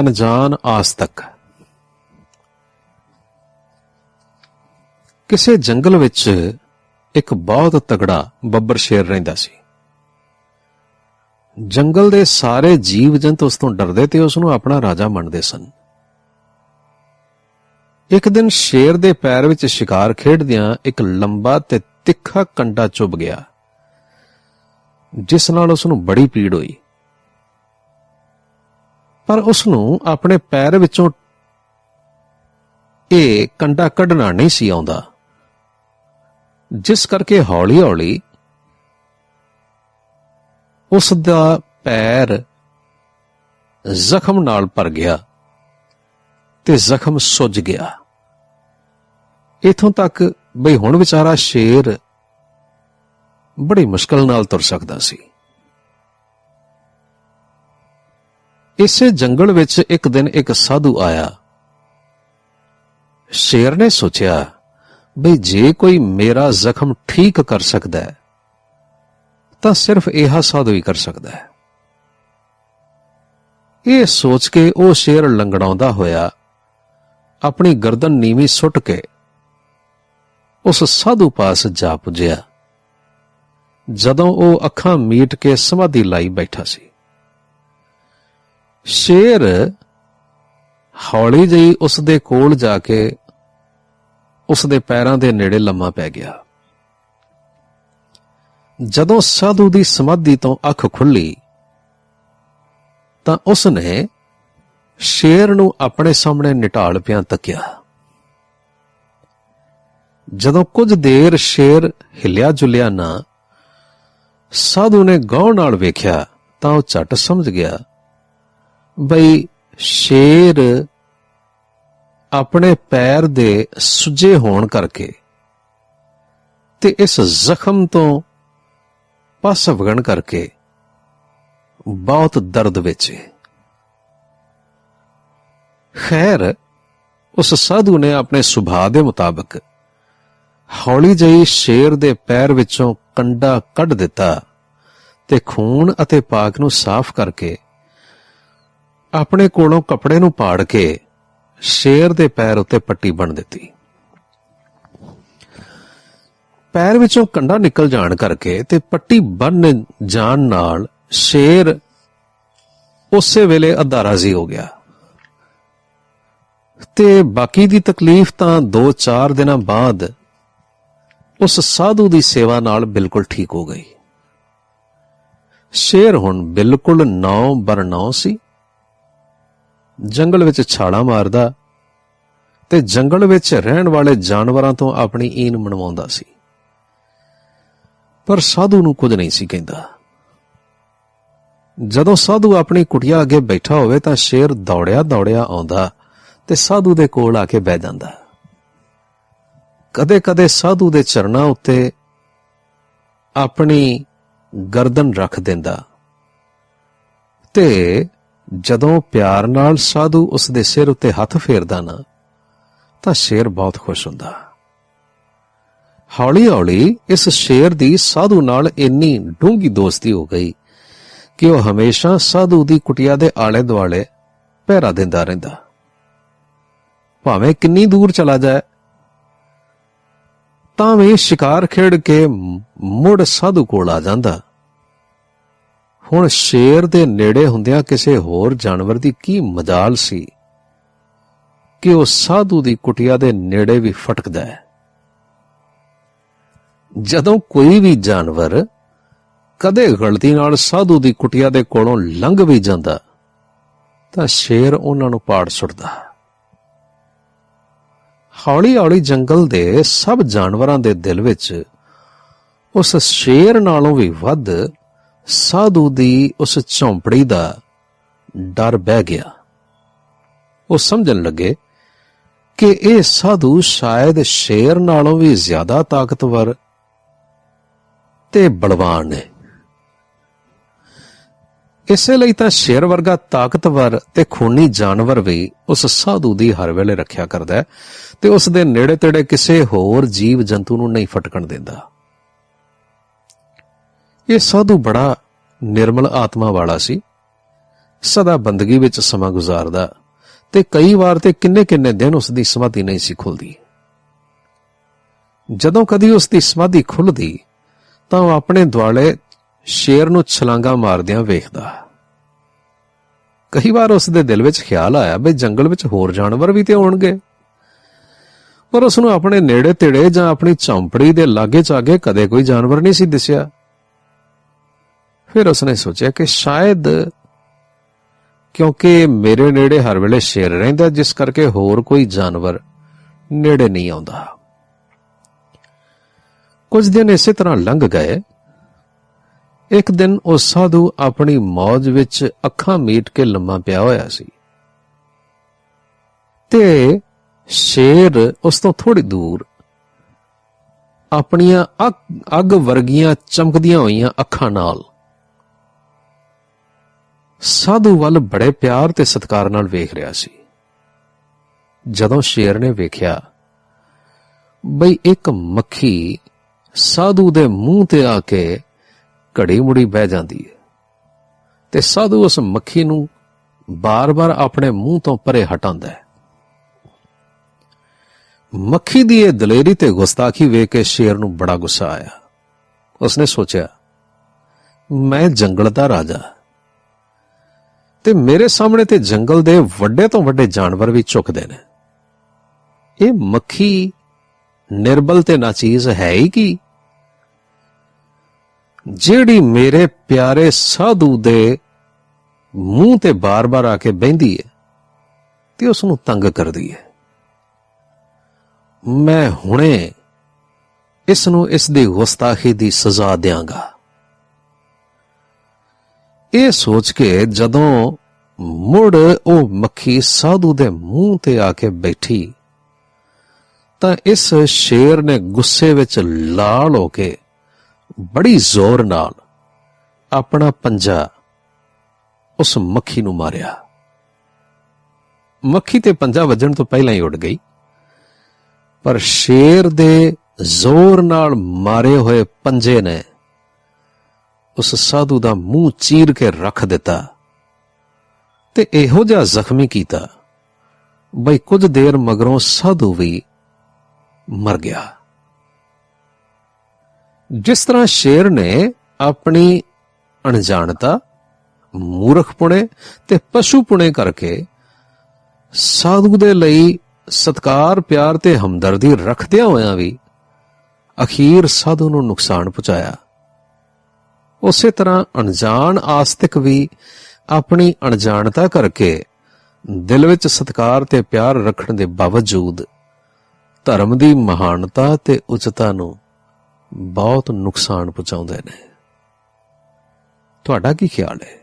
ਅਣਜਾਣ ਆਸ ਤੱਕ ਕਿਸੇ ਜੰਗਲ ਵਿੱਚ ਇੱਕ ਬਹੁਤ ਤਗੜਾ ਬੱਬਰ ਸ਼ੇਰ ਰਹਿੰਦਾ ਸੀ। ਜੰਗਲ ਦੇ ਸਾਰੇ ਜੀਵ ਜੰਤ ਉਸ ਤੋਂ ਡਰਦੇ ਤੇ ਉਸ ਨੂੰ ਆਪਣਾ ਰਾਜਾ ਮੰਨਦੇ ਸਨ। ਇੱਕ ਦਿਨ ਸ਼ੇਰ ਦੇ ਪੈਰ ਵਿੱਚ ਸ਼ਿਕਾਰ ਖੇਡਦਿਆਂ ਇੱਕ ਲੰਬਾ ਤੇ ਤਿੱਖਾ ਕੰਡਾ ਚੁੱਭ ਗਿਆ, ਜਿਸ ਨਾਲ ਉਸ ਨੂੰ ਬੜੀ ਪੀੜ ਹੋਈ। ਪਰ ਉਸ ਨੂੰ ਆਪਣੇ ਪੈਰ ਵਿੱਚੋਂ ਇਹ ਕੰਡਾ ਕੱਢਣਾ ਨਹੀਂ ਸੀ ਆਉਂਦਾ। ਜਿਸ ਕਰਕੇ ਹੌਲੀ-ਹੌਲੀ ਉਸ ਦਾ ਪੈਰ ਜ਼ਖਮ ਨਾਲ ਭਰ ਗਿਆ ਤੇ ਜ਼ਖਮ ਸੁੱਜ ਗਿਆ। ਇਥੋਂ ਤੱਕ ਬਈ ਹੁਣ ਵਿਚਾਰਾ ਸ਼ੇਰ ਬੜੀ ਮੁਸ਼ਕਲ ਨਾਲ ਤੁਰ ਸਕਦਾ ਸੀ। ਇਸੇ ਜੰਗਲ ਵਿੱਚ ਇੱਕ ਦਿਨ ਇੱਕ ਸਾਧੂ ਆਇਆ। ਸ਼ੇਰ ਨੇ ਸੋਚਿਆ, ਬਈ ਜੇ ਕੋਈ ਮੇਰਾ ਜ਼ਖਮ ਠੀਕ ਕਰ ਸਕਦਾ ਹੈ, ਤਾਂ ਸਿਰਫ ਇਹ ਸਾਧੂ ਹੀ ਕਰ ਸਕਦਾ ਹੈ। ਇਹ ਸੋਚ ਕੇ ਉਹ ਸ਼ੇਰ ਲੰਗੜਾਉਂਦਾ ਹੋਇਆ, ਆਪਣੀ ਗਰਦਨ ਨੀਵੀਂ ਸੁੱਟ ਕੇ ਉਸ ਸਾਧੂ ਪਾਸ ਜਾ ਪੁੱਜਿਆ, ਜਦੋਂ ਉਹ ਅੱਖਾਂ ਮੀਟ ਕੇ ਸਮਾਧੀ ਲਾਈ ਬੈਠਾ ਸੀ। ਸ਼ੇਰ ਹੌਲੀ ਜਿਹੀ ਉਸ ਦੇ ਕੋਲ ਜਾ ਕੇ ਉਸ ਦੇ ਪੈਰਾਂ ਦੇ ਨੇੜੇ ਲੰਮਾ ਪੈ ਗਿਆ। ਜਦੋਂ ਸਾਧੂ ਦੀ ਸਮਾਧੀ ਤੋਂ ਅੱਖ ਖੁੱਲੀ, ਤਾਂ ਉਸ ਨੇ ਸ਼ੇਰ ਨੂੰ ਆਪਣੇ ਸਾਹਮਣੇ ਨਿਟਾਲ ਪਿਆ ਤੱਕਿਆ। ਜਦੋਂ ਕੁਝ ਦੇਰ ਸ਼ੇਰ ਹਿਲਿਆ ਜੁਲਿਆ ਨਾ, ਸਾਧੂ ਨੇ ਗੌਰ ਨਾਲ ਵੇਖਿਆ ਤਾਂ ਉਹ ਝਟ ਸਮਝ ਗਿਆ ਬਈ ਸ਼ੇਰ ਆਪਣੇ ਪੈਰ ਦੇ ਸੁੱਜੇ ਹੋਣ ਕਰਕੇ ਤੇ ਇਸ ਜ਼ਖਮ ਤੋਂ ਪਸ ਵਗਣ ਕਰਕੇ ਬਹੁਤ ਦਰਦ ਵਿੱਚ ਹੈ। ਖੈਰ, ਉਸ ਸਾਧੂ ਨੇ ਆਪਣੇ ਸੁਭਾਅ ਦੇ ਮੁਤਾਬਕ ਹੌਲੀ ਜਿਹੀ ਸ਼ੇਰ ਦੇ ਪੈਰ ਵਿੱਚੋਂ ਕੰਡਾ ਕੱਢ ਦਿੱਤਾ ਤੇ ਖੂਨ ਅਤੇ ਪਾਕ ਨੂੰ ਸਾਫ਼ ਕਰਕੇ ਆਪਣੇ ਕੋਲੋਂ ਕੱਪੜੇ ਨੂੰ ਪਾੜ ਕੇ ਸ਼ੇਰ ਦੇ ਪੈਰ ਉੱਤੇ ਪੱਟੀ ਬੰਨ ਦਿੱਤੀ। ਪੈਰ ਵਿੱਚੋਂ ਕੰਡਾ ਨਿਕਲ ਜਾਣ ਕਰਕੇ ਤੇ ਪੱਟੀ ਬੰਨ ਜਾਣ ਨਾਲ ਸ਼ੇਰ ਉਸੇ ਵੇਲੇ ਅੱਧਾ ਰਾਜ਼ੀ ਹੋ ਗਿਆ। ਤੇ ਬਾਕੀ ਦੀ ਤਕਲੀਫ ਤਾਂ 2-4 ਦਿਨਾਂ ਬਾਅਦ ਉਸ ਸਾਧੂ ਦੀ ਸੇਵਾ ਨਾਲ ਬਿਲਕੁਲ ਠੀਕ ਹੋ ਗਈ। ਸ਼ੇਰ ਹੁਣ ਬਿਲਕੁਲ ਨੌ ਬਰਨੌ ਸੀ। ਜੰਗਲ ਵਿੱਚ ਛਾਲਾਂ ਮਾਰਦਾ ਤੇ ਜੰਗਲ ਵਿੱਚ ਰਹਿਣ ਵਾਲੇ ਜਾਨਵਰਾਂ ਤੋਂ ਆਪਣੀ ਈਨ ਮਨਵਾਉਂਦਾ ਸੀ। ਪਰ ਸਾਧੂ ਨੂੰ ਕੁਝ ਨਹੀਂ ਸੀ ਕਹਿੰਦਾ। ਜਦੋਂ ਸਾਧੂ ਆਪਣੀ ਕੁਟਿਆ ਅੱਗੇ ਬੈਠਾ ਹੋਵੇ ਤਾਂ ਸ਼ੇਰ ਦੌੜਿਆ ਦੌੜਿਆ ਆਉਂਦਾ ਤੇ ਸਾਧੂ ਦੇ ਕੋਲ ਆ ਕੇ ਬਹਿ ਜਾਂਦਾ। ਕਦੇ-ਕਦੇ ਸਾਧੂ ਦੇ ਚਰਨਾਂ ਉੱਤੇ ਆਪਣੀ ਗਰਦਨ ਰੱਖ ਦਿੰਦਾ ਤੇ ਜਦੋਂ ਪਿਆਰ ਨਾਲ ਸਾਧੂ ਉਸ ਦੇ ਸਿਰ ਉੱਤੇ ਹੱਥ ਫੇਰਦਾ ਨਾ, ਤਾਂ ਸ਼ੇਰ ਬਹੁਤ ਖੁਸ਼ ਹੁੰਦਾ। ਹੌਲੀ-ਹੌਲੀ ਇਸ ਸ਼ੇਰ ਦੀ ਸਾਧੂ ਨਾਲ ਇੰਨੀ ਡੂੰਗੀ ਦੋਸਤੀ ਹੋ ਗਈ ਕਿ ਉਹ ਹਮੇਸ਼ਾ ਸਾਧੂ ਦੀ ਕੁਟਿਆ ਦੇ ਆਲੇ ਦੁਆਲੇ ਪਹਿਰਾ ਦਿੰਦਾ ਰਹਿੰਦਾ। ਭਾਵੇਂ ਕਿੰਨੀ ਦੂਰ ਚਲਾ ਜਾਏ, ਤਾਂ ਵੀ ਸ਼ਿਕਾਰ ਖੇਡ ਕੇ ਮੁੜ ਸਾਧੂ ਕੋਲ ਆ ਜਾਂਦਾ। ਹੁਣ ਸ਼ੇਰ ਦੇ ਨੇੜੇ ਹੁੰਦਿਆਂ ਕਿਸੇ ਹੋਰ ਜਾਨਵਰ ਦੀ ਕੀ ਮਜਾਲ ਸੀ ਕਿ ਉਹ ਸਾਧੂ ਦੀ ਕੁਟਿਆ ਦੇ ਨੇੜੇ ਵੀ ਫਟਕਦਾ ਹੈ? ਜਦੋਂ ਕੋਈ ਵੀ ਜਾਨਵਰ ਕਦੇ ਗਲਤੀ ਨਾਲ ਸਾਧੂ ਦੀ ਕੁਟਿਆ ਦੇ ਕੋਲੋਂ ਲੰਘ ਵੀ ਜਾਂਦਾ, ਤਾਂ ਸ਼ੇਰ ਉਹਨਾਂ ਨੂੰ ਪਾੜ ਸੁੱਟਦਾ ਹੌਲੀ-ਹੌਲੀ ਜੰਗਲ ਦੇ ਸਭ ਜਾਨਵਰਾਂ ਦੇ ਦਿਲ ਵਿੱਚ ਉਸ ਸ਼ੇਰ ਨਾਲੋਂ ਵੀ ਵੱਧ ਸਾਧੂ ਦੀ ਉਸ ਝੌਂਪੜੀ ਦਾ ਡਰ ਬਹਿ ਗਿਆ। ਉਹ ਸਮਝਣ ਲੱਗੇ ਕਿ ਇਹ ਸਾਧੂ ਸ਼ਾਇਦ ਸ਼ੇਰ ਨਾਲੋਂ ਵੀ ਜ਼ਿਆਦਾ ਤਾਕਤਵਰ ਤੇ ਬਲਵਾਨ ਹੈ ਇਸੇ ਲਈ ਤਾਂ ਸ਼ੇਰ ਵਰਗਾ ਤਾਕਤਵਰ ਤੇ ਖੂਨੀ ਜਾਨਵਰ ਵੀ ਉਸ ਸਾਧੂ ਦੀ ਹਰ ਵੇਲੇ ਰੱਖਿਆ ਕਰਦਾ ਹੈ ਤੇ ਉਸ ਦੇ ਨੇੜੇ ਤੇੜੇ ਕਿਸੇ ਹੋਰ ਜੀਵ ਜੰਤੂ ਨੂੰ ਨਹੀਂ ਫਟਕਣ ਦਿੰਦਾ। ਇਹ ਸਾਧੂ ਬੜਾ ਨਿਰਮਲ ਆਤਮਾ ਵਾਲਾ ਸੀ। ਸਦਾ ਬੰਦਗੀ ਵਿੱਚ ਸਮਾਂ ਗੁਜ਼ਾਰਦਾ ਤੇ ਕਈ ਵਾਰ ਤੇ ਕਿੰਨੇ ਕਿੰਨੇ ਦਿਨ ਉਸ ਦੀ ਸਮਾਧੀ ਨਹੀਂ ਸੀ ਖੁੱਲਦੀ। ਜਦੋਂ ਕਦੀ ਉਸ ਦੀ ਸਮਾਧੀ ਖੁੱਲਦੀ, ਤਾਂ ਉਹ ਆਪਣੇ ਦੁਆਲੇ ਸ਼ੇਰ ਨੂੰ ਛਲਾਂਗਾ ਮਾਰਦਿਆਂ ਵੇਖਦਾ। ਕਈ ਵਾਰ ਉਸ ਦੇ ਦਿਲ ਵਿੱਚ ਖਿਆਲ ਆਇਆ ਵੀ ਜੰਗਲ ਵਿੱਚ ਹੋਰ ਜਾਨਵਰ ਵੀ ਤੇ ਹੋਣਗੇ ਪਰ ਉਸ ਨੂੰ ਆਪਣੇ ਨੇੜੇ ਤੇੜੇ ਜਾਂ ਆਪਣੀ ਝੌਂਪੜੀ ਦੇ ਲਾਗੇ ਚਾਗੇ ਕਦੇ ਕੋਈ ਜਾਨਵਰ ਨਹੀਂ ਸੀ ਦਿਸਿਆ। ਫਿਰ ਉਸਨੇ ਸੋਚਿਆ ਕਿ ਸ਼ਾਇਦ ਕਿਉਂਕਿ ਮੇਰੇ ਨੇੜੇ ਹਰ ਵੇਲੇ ਸ਼ੇਰ ਰਹਿੰਦਾ, ਜਿਸ ਕਰਕੇ ਹੋਰ ਕੋਈ ਜਾਨਵਰ ਨੇੜੇ ਨਹੀਂ ਆਉਂਦਾ। ਕੁਝ ਦਿਨ ਇਸੇ ਤਰ੍ਹਾਂ ਲੰਘ ਗਏ। ਇੱਕ ਦਿਨ ਉਹ ਸਾਧੂ ਆਪਣੀ ਮੌਜ ਵਿੱਚ ਅੱਖਾਂ ਮੀਟ ਕੇ ਲੰਮਾ ਪਿਆ ਹੋਇਆ ਸੀ। ਤੇ ਸ਼ੇਰ ਉਸ ਤੋਂ ਥੋੜੀ ਦੂਰ ਆਪਣੀਆਂ ਅੱਗ- ਅੱਗ ਵਰਗੀਆਂ ਚਮਕਦੀਆਂ ਹੋਈਆਂ ਅੱਖਾਂ ਨਾਲ ਸਾਧੂ ਵੱਲ ਬੜੇ ਪਿਆਰ ਤੇ ਸਤਿਕਾਰ ਨਾਲ ਵੇਖ ਰਿਹਾ ਸੀ। ਜਦੋਂ ਸ਼ੇਰ ਨੇ ਵੇਖਿਆ, ਬਈ ਇੱਕ ਮੱਖੀ ਸਾਧੂ ਦੇ ਮੂੰਹ ਤੇ ਆ ਕੇ ਘੜੀ ਮੁੜੀ ਬਹਿ ਜਾਂਦੀ ਹੈ ਤੇ ਸਾਧੂ ਉਸ ਮੱਖੀ ਨੂੰ ਬਾਰ-ਬਾਰ ਆਪਣੇ ਮੂੰਹ ਤੋਂ ਪਰੇ ਹਟਾਉਂਦਾ ਹੈ। ਮੱਖੀ ਦੀ ਇਹ ਦਲੇਰੀ ਤੇ ਗੁਸਤਾਖੀ ਵੇਖ ਕੇ ਸ਼ੇਰ ਨੂੰ ਬੜਾ ਗੁੱਸਾ ਆਇਆ। ਉਸਨੇ ਸੋਚਿਆ, ਮੈਂ ਜੰਗਲ ਦਾ ਰਾਜਾ। ਤੇ ਮੇਰੇ ਸਾਹਮਣੇ ਤੇ ਜੰਗਲ ਦੇ ਵੱਡੇ ਤੋਂ ਵੱਡੇ ਜਾਨਵਰ ਵੀ ਝੁਕਦੇ ਨੇ। ਇਹ ਮੱਖੀ ਨਿਰਬਲ ਤੇ ਨਾਚੀਜ਼ ਹੈ ਹੀ ਕੀ? ਜਿਹੜੀ ਮੇਰੇ ਪਿਆਰੇ ਸਾਧੂ ਦੇ ਮੂੰਹ ਤੇ ਬਾਰ-ਬਾਰ ਆ ਕੇ ਬਹਿੰਦੀ ਹੈ ਤੇ ਉਸ ਨੂੰ ਤੰਗ ਕਰਦੀ ਹੈ। ਮੈਂ ਹੁਣੇ ਇਸ ਨੂੰ ਇਸ ਦੀ ਗੁਸਤਾਖੀ ਦੀ ਸਜ਼ਾ ਦਿਆਂਗਾ। ਇਹ ਸੋਚ ਕੇ ਜਦੋਂ ਮੁੜ ਉਹ ਮੱਖੀ ਸਾਧੂ ਦੇ ਮੂੰਹ ਤੇ ਆ ਕੇ ਬੈਠੀ, ਤਾਂ ਇਸ ਸ਼ੇਰ ਨੇ ਗੁੱਸੇ ਵਿੱਚ ਲਾਲ ਹੋ ਕੇ ਬੜੀ ਜ਼ੋਰ ਨਾਲ ਆਪਣਾ ਪੰਜਾ ਉਸ ਮੱਖੀ ਨੂੰ ਮਾਰਿਆ। ਮੱਖੀ ਤੇ ਪੰਜਾ ਵੱਜਣ ਤੋਂ ਪਹਿਲਾਂ ਹੀ ਉੱਡ ਗਈ, ਪਰ ਸ਼ੇਰ ਦੇ ਜ਼ੋਰ ਨਾਲ ਮਾਰੇ ਹੋਏ ਪੰਜੇ ਨੇ ਉਸ ਸਾਧੂ ਦਾ ਮੂੰਹ ਚੀਰ ਕੇ ਰੱਖ ਦਿੱਤਾ ਤੇ ਇਹੋ ਜਿਹਾ ਜ਼ਖਮੀ ਕੀਤਾ, ਬਈ ਕੁਝ ਦੇਰ ਮਗਰੋਂ ਸਾਧੂ ਵੀ ਮਰ ਗਿਆ। ਜਿਸ ਤਰ੍ਹਾਂ ਸ਼ੇਰ ਨੇ ਆਪਣੀ ਅਣਜਾਣਤਾ ਮੂਰਖਪੁਣੇ ਤੇ ਪਸ਼ੂਪੁਣੇ ਕਰਕੇ ਸਾਧੂ ਦੇ ਲਈ ਸਤਕਾਰ, ਪਿਆਰ ਤੇ ਹਮਦਰਦੀ ਰੱਖਦਿਆਂ ਹੋਇਆਂ ਵੀ ਅਖੀਰ ਸਾਧੂ ਨੂੰ ਨੁਕਸਾਨ ਪਹੁੰਚਾਇਆ। ਉਸੇ ਤਰ੍ਹਾਂ ਅਣਜਾਣ ਆਸਤਿਕ ਵੀ ਆਪਣੀ ਅਣਜਾਣਤਾ ਕਰਕੇ ਦਿਲ ਵਿੱਚ ਸਤਕਾਰ ਤੇ ਪਿਆਰ ਰੱਖਣ ਦੇ ਬਾਵਜੂਦ ਧਰਮ ਦੀ ਮਹਾਨਤਾ ਤੇ ਉਚਤਾ ਨੂੰ ਬਹੁਤ ਨੁਕਸਾਨ ਪਹੁੰਚਾਉਂਦੇ ਨੇ। ਤੁਹਾਡਾ ਕੀ ਖਿਆਲ ਹੈ?